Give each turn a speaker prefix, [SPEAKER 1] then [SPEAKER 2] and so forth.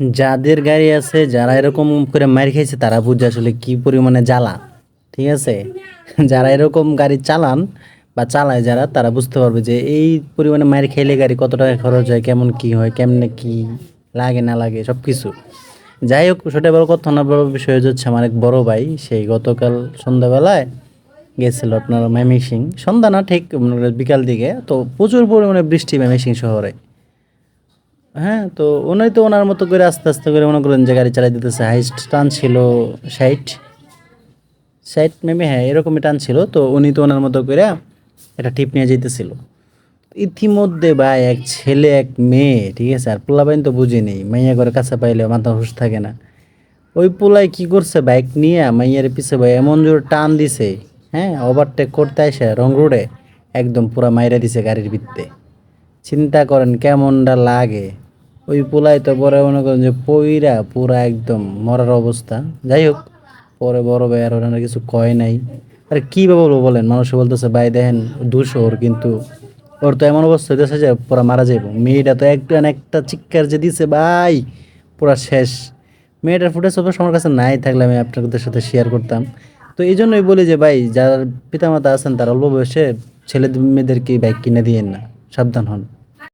[SPEAKER 1] যাদের গাড়ি আছে, যারা এরকম করে মার খাইছে, তারা বুঝে আসলে কি পরিমাণে জ্বালা। ঠিক আছে? যারা এরকম গাড়ি চালান বা চালায় যারা, তারা বুঝতে পারবে যে এই পরিমাণে মার খাইলে গাড়ি কত টাকা খরচ হয়, কেমন কি হয়, কেমনে কি লাগে, না লাগে সব কিছু যাই হোক, সেটা বড় কথা না, বড় বিষয় হচ্ছে আমার এক বড় ভাই, সেই গতকাল সন্ধ্যাবেলায় গেছিল আপনার ময়মনসিং সন্ধ্যা না, ঠিক বিকাল দিকে। তো প্রচুর পরিমাণে বৃষ্টি ময়মনসিং শহরে। হ্যাঁ তো উনি তো ওনার মতো করে আস্তে আস্তে করে মনে করেন যে গাড়ি চালাই দিতেছে। হাইস্ট টান ছিল ষাট। ষাট মেবি হ্যাঁ এরকমই টান ছিল। তো উনি তো ওনার মতো করে একটা টিপ নিয়ে যেতেছিল ইতিমধ্যে ভাই, এক ছেলে, এক মেয়ে, ঠিক আছে? আর পোলাবাইন তো বুঝি নেই মাইয়া করে কাছে পাইলে মাথা হুশ থাকে না। ওই পোলাই কি করছে বাইক নিয়ে? মাইয়ার পিছে ভাই এমন জোর টান দিছে হ্যাঁ ওভারটেক করতে আসে রং রোডে, একদম পুরা মাইরা দিছে গাড়ির ভিত্তে। চিন্তা করেন কেমনটা লাগে। ওই পোলাই তো পরে মনে করেন যে পইরা পুরা একদম মরার অবস্থা। যাই হোক, পরে বড় ভাই আর ওনারা কিছু কয় নাই। আরে কী বলব বলেন, মানুষ বলতেছে, ভাই দেখেন দুশো ওর কিন্তু ওর তো এমন অবস্থা হইতেছে যে পুরা মারা যাইব। মেয়েটা তো একটা একটা চিৎকার যে দিছে, ভাই, পুরা শেষ। মেয়েটার ফুটেজ সব আমার কাছে নাই, থাকলে আমি আপনাদের সাথে শেয়ার করতাম। তো এই জন্যই বলি যে, ভাই, যারা পিতামাতা আছেন, তারা অল্প বয়সে ছেলে মেয়েদেরকে বাইক কিনে দিয়েন না। সাবধান হন।